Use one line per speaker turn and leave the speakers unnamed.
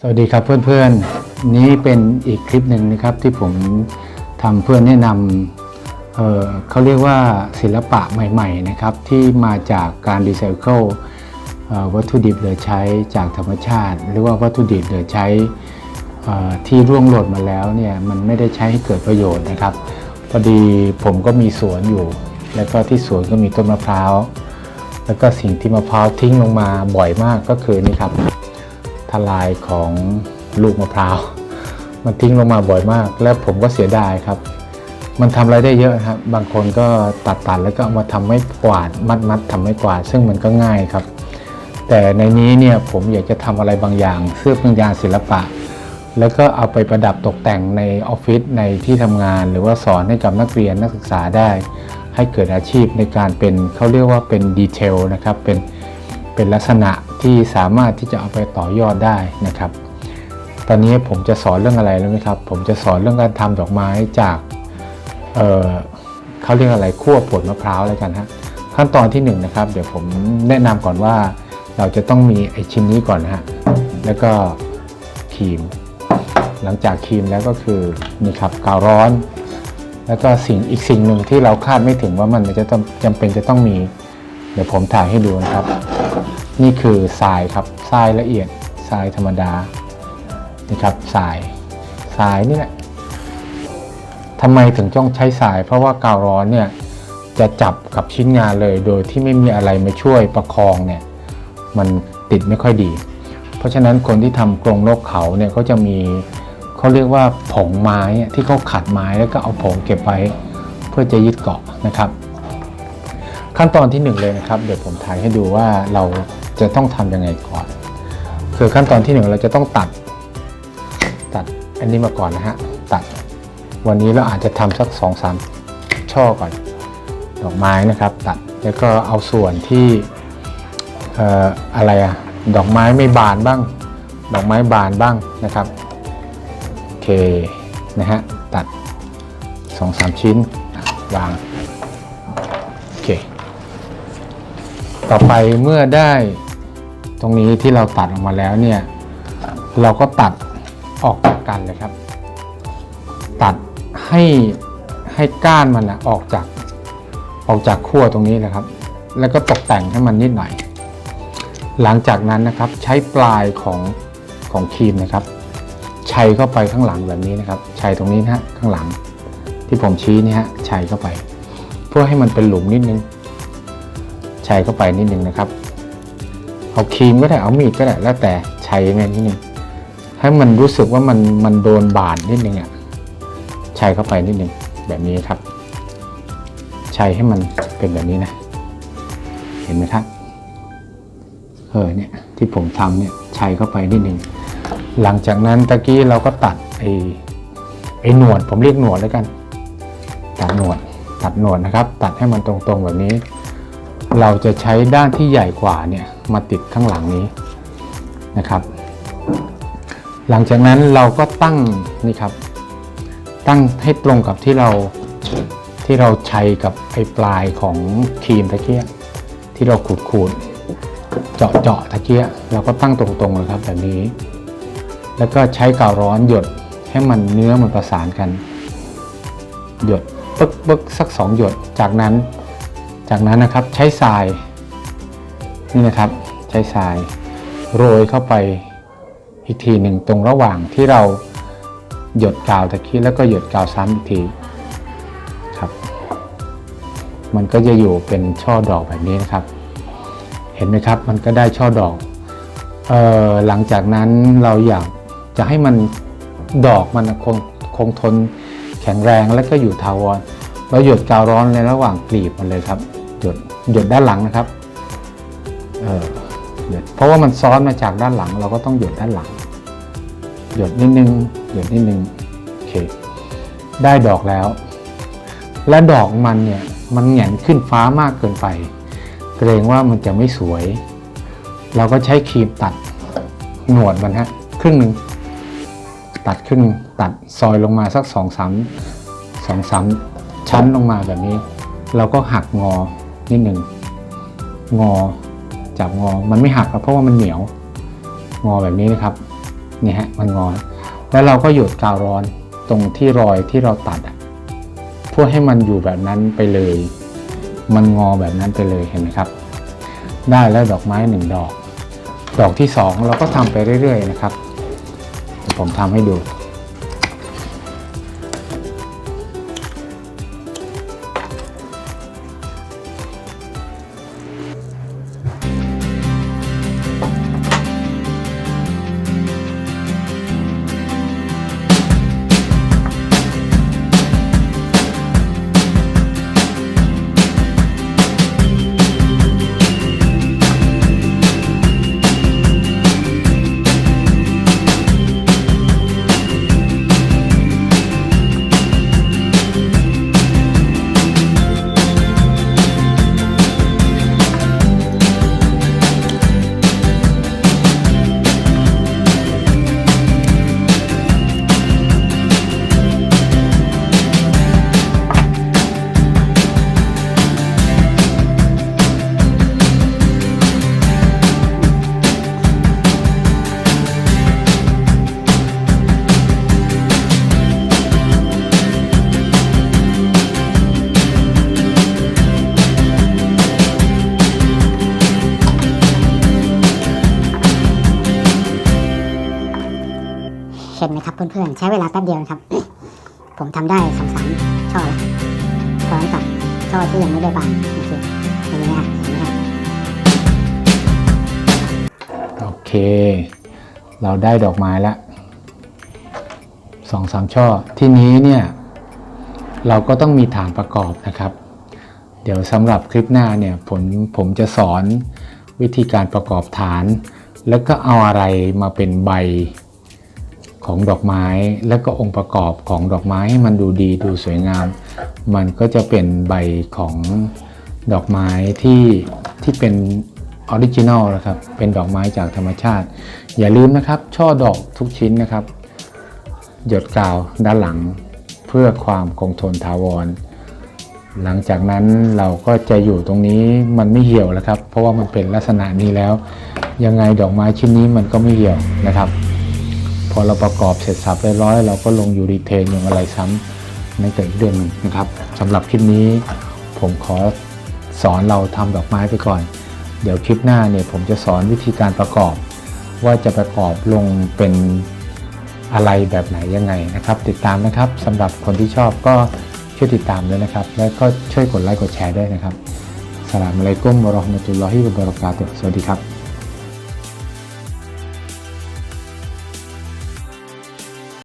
สวัสดีครับเพื่อนๆ นี้เป็นอีกคลิปหนึ่งนะครับที่ผมทำเพื่อแนะนำเเขาเรียกว่าศิลปะใหม่ๆนะครับที่มาจากการรีไซเคิลวัตถุดิบเหลือใช้จากธรรมชาติ หรือว่าวัตถุดิบเหลือใช้ที่ร่วงหล่นมาแล้วเนี่ยมันไม่ได้ใช้ให้เกิดประโยชน์นะครับพอดีผมก็มีสวนอยู่ แล้วก็ที่สวนก็มีต้นมะพร้าว แล้วก็สิ่งที่มะพร้าวทิ้งลงมาบ่อยมากก็คือนี่ครับ ทลายของลูกมะพร้าว มันทิ้งลงมาบ่อยมาก และผมก็เสียดายครับ มันทำอะไรได้เยอะครับ บางคนก็ตัดตัดแล้วก็เอามาทำไม้กวาด มัดมัดทำไม้กวาด ซึ่งมันก็ง่ายครับ แต่ในนี้เนี่ยผมอยากจะทำอะไรบางอย่างเสื้อเป็นยางศิลปะ แล้วก็เอาไปประดับตกแต่งในออฟฟิศในที่ทำงาน หรือว่าสอนให้กับนักเรียนนักศึกษาได้ ให้เกิดอาชีพในการเป็นเขาเรียกว่าเป็นดีเทลนะครับเป็น เป็นลักษณะที่สามารถที่จะเอาไปต่อยอดได้นะครับ ตอนนี้ผมจะสอนเรื่องอะไรรู้ไหมครับ ผมจะสอนเรื่องการทำดอกไม้จากเอ่อเขาเรียกอะไรคั่วผลมะพร้าวแล้วกันฮะขั้นตอนที่1นงนะครับ เดี๋ยวผมแนะนำก่อนว่าเราจะต้องมีไอชิ้นนี้ก่อนฮะแล้วก็ครีม หลังจากครีมแล้วก็คือนี่ครับกาวร้อน แล้วก็สิ่งอีกสิ่งหนึ่งที่เราคาดไม่ถึงว่ามันจะต้องจำเป็นจะต้องมี เดี๋ยวผมถ่ายให้ดูนะครับ นี่คือทรายครับทรายละเอียดทรายธรรมดานี่ครับทรายทรายนี่แหละทำไมถึงต้องใช้ทราย เพราะว่ากาวร้อนเนี่ยจะจับกับชิ้นงานเลย โดยที่ไม่มีอะไรมาช่วยประคองเนี่ยมันติดไม่ค่อยดี เพราะฉะนั้นคนที่ทำกรงนกเขาเนี่ยเขาจะมีเขาเรียกว่าผงไม้ที่เขาขัดไม้แล้วก็เอาผงเก็บไว้เพื่อจะยึดเกาะนะครับ ขั้นตอนที่หนึ่งเลยนะครับ เดี๋ยวผมถ่ายให้ดูว่าเรา จะต้องทำยังไงก่อน คือขั้นตอนที่หนึ่งเราจะต้องตัด ตัดอันนี้มาก่อนนะฮะ ตัด วันนี้เราอาจจะทำสักสองสามช่อก่อน ดอกไม้นะครับ ตัด แล้วก็เอาส่วนที่เอ่ออะไรอะดอกไม้ไม่บานบ้าง ดอกไม้บานบ้างนะครับ โอเค นะฮะ ตัดสองสามชิ้น วาง โอเค ต่อไปเมื่อได้ ตรงนี้ที่เราตัดออกมาแล้วเนี่ย เราก็ตัดออกจากกันเลยครับ ตัดให้ให้ก้านมันนะออกจากออกจากขั้วตรงนี้นะครับ แล้วก็ตกแต่งให้มันนิดหน่อย หลังจากนั้นนะครับใช้ปลายของของครีมนะครับ ชัยเข้าไปข้างหลังแบบนี้นะครับ ชัยตรงนี้นะฮะข้างหลัง ที่ผมชี้นี่ฮะชัยเข้าไป เพื่อให้มันเป็นหลุมนิดนึงใช้เข้าไปนิดนึงนะครับ เอาครีมก็ได้เอามีดก็ได้แล้วแต่ใช้แม่นิดนึงให้มันรู้สึกว่ามันมันโดนบาดนิดนึงอะใช้เข้าไปนิดนึงแบบนี้ครับ ใช้ให้มันเป็นแบบนี้นะ เห็นไหมครับเออเนี่ยที่ผมทำเนี่ยใช้เข้าไปนิดนึงหลังจากนั้นตะกี้เราก็ตัดไอ้ไอ้หนวด ผมเรียกหนวดแล้วกัน ตัดหนวดตัดหนวดนะครับ ตัดให้มันตรงๆแบบนี้ เราจะใช้ด้านที่ใหญ่กว่าเนี่ย มาติดข้างหลังนี้นะครับ หลังจากนั้นเราก็ตั้งนี่ครับ ตั้งให้ตรงกับที่เราที่เราใช้กับไอปลายของครีมตะเกียบที่เราขูดขูดๆเจาะเจาะๆตะเกียบเราก็ตั้งตรงๆเลยครับแบบนี้ แล้วก็ใช้กาวร้อนหยดให้มันเนื้อมันประสานกัน หยดปึ๊กปึ๊กสักสองหยดจากนั้น จากนั้นนะครับใช้ทราย นี่นะครับ ใช้ทรายโรยเข้าไปอีกทีหนึ่งตรงระหว่างที่เราหยดกาวตะกี้แล้วก็หยดกาวซ้ำอีกทีครับ มันก็จะอยู่เป็นช่อดอกแบบนี้นะครับ เห็นไหมครับมันก็ได้ช่อดอกออหลังจากนั้นเราอยากจะให้มันดอกมันคงคงทนแข็งแรงแล้วก็อยู่ทาวรเราหยดกาวร้อนในระหว่างกลีบมันเลยครับ หยดหยดด้านหลังนะครับ เออหยดเพราะว่ามันซ้อนมาจากด้านหลัง เราก็ต้องหยดด้านหลัง หยดนิดนึง หยดนิดนึงโอเค ได้ดอกแล้ว และดอกมันเนี่ยมันแหงนขึ้นฟ้ามากเกินไป เกรงว่ามันจะไม่สวย เราก็ใช้ครีมตัดหนวดมันฮะครึ่งหนึ่งตัดครึ่งตัดซอยลงมาสักสองสามสองสามชั้นลงมาแบบนี้ เราก็หักงอนิดหนึ่งงอ จับงอ มันไม่หักหรอกเพราะว่ามันเหนียว งอแบบนี้นะครับเนี่ยฮะ มันงอ แล้วเราก็หยดกาวร้อนตรงที่รอยที่เราตัดอะเพื่อให้มันอยู่แบบนั้นไปเลย มันงอแบบนั้นไปเลยเห็นไหมครับ ได้แล้วดอกไม้หนึ่งดอก ดอกที่สองเราก็ทำไปเรื่อยๆนะครับ ผมทำให้ดู
เห็นไหมครับเพื่อนๆ ใช้เวลาแป๊บเดียวนะครับ ผมทำได้สองสามช่อแล้วพร้อมกับช่อที่ยังไม่ได้บานโอเคเห็นไหมครับ
โอเค เราได้ดอกไม้ละสองสามช่อ ที่นี้เนี่ย เราก็ต้องมีฐานประกอบนะครับ เดี๋ยวสำหรับคลิปหน้าเนี่ยผมผมจะสอนวิธีการประกอบฐาน แล้วก็เอาอะไรมาเป็นใบ ของดอกไม้ แล้วก็องค์ประกอบของดอกไม้ให้มันดูดีดูสวยงาม มันก็จะเป็นใบของดอกไม้ที่ที่เป็นออริจินอลนะครับ เป็นดอกไม้จากธรรมชาติ อย่าลืมนะครับ ช่อดอกทุกชิ้นนะครับ หยดกาวด้านหลังเพื่อความคงทนถาวร หลังจากนั้นเราก็จะอยู่ตรงนี้มันไม่เหี่ยวแล้วครับ เพราะว่ามันเป็นลักษณะนี้แล้ว ยังไงดอกไม้ชิ้นนี้มันก็ไม่เหี่ยวนะครับ อเราประกอบเสร็จสับเรียบร้อย เราก็ลงยูรีเทนอย่างอะไรซ้ำนั่นเกิดเรื่องหนึ่งนะครับสำหรับคลิปนี้ผมขอสอนเราทำดอกไม้ไปก่อน เดี๋ยวคลิปหน้าเนี่ยผมจะสอนวิธีการประกอบ ว่าจะประกอบลงเป็นอะไรแบบไหนยังไงนะครับ ติดตามนะครับสำหรับคนที่ชอบก็ช่วยติดตามด้วยนะครับ แล้วก็ช่วยกดไลค์กดแชร์ด้วยนะครับสลามอะลัยกุมวะราะห์มะตุลลอฮิวะบะเราะกาตุฮ์สวัสดีครับ